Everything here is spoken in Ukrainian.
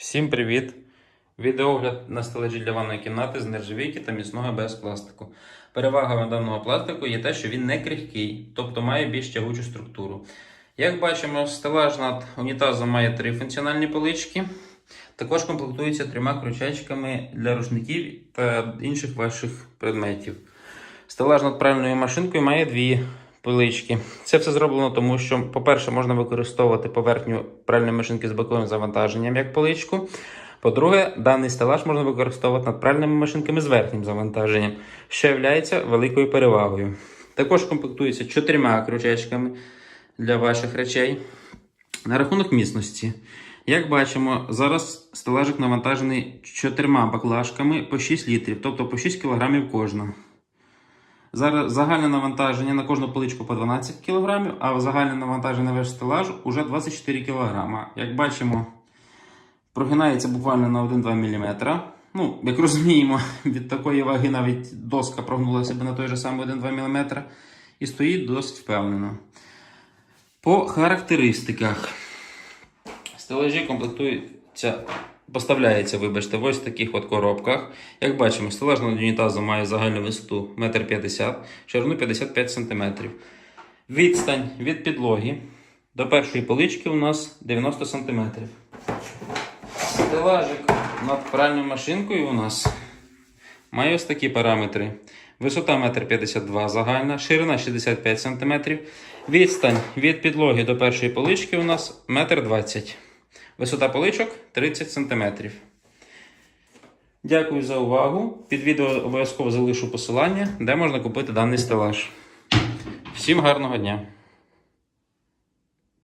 Всім привіт! Відеогляд на стележі для ванної кімнати з нержавійки та міцного без пластику. Перевага даного пластику є те, що він не крихкий, тобто має більш тягучу структуру. Як бачимо, стелаж над унітазом має три функціональні полички. Також комплектується трьома крючечками для рушників та інших ваших предметів. Стелаж над пральною машинкою має дві полички. Це все зроблено тому, що, по-перше, можна використовувати поверхню пральної машинки з боковим завантаженням як поличку. По-друге, даний стелаж можна використовувати над пральними машинками з верхнім завантаженням, що є великою перевагою. Також комплектується чотирма крючечками для ваших речей. На рахунок міцності. Як бачимо, зараз стелажик навантажений чотирма баклажками по 6 літрів, тобто по 6 кг кожна. Зараз загальне навантаження на кожну поличку по 12 кг, а загальне навантаження на весь стелаж уже 24 кг. Як бачимо, прогинається буквально на 1-2 мм. Ну, як розуміємо, від такої ваги навіть доска прогнулася б на той же самий 1-2 мм і стоїть досить впевнено. По характеристиках. Стелажі комплектуються, поставляється, вибачте, в ось таких от коробках. Як бачимо, стелаж над має загальну висоту 1,50 м, ширину 55 см. Відстань від підлоги до першої полички у нас 90 см. Стелажик над пральною машинкою у нас має ось такі параметри. Висота 1,52 м загальна, ширина 65 см. Відстань від підлоги до першої полички у нас 1,20 м. Висота поличок 30 см. Дякую за увагу. Під відео обов'язково залишу посилання, де можна купити даний стелаж. Всім гарного дня!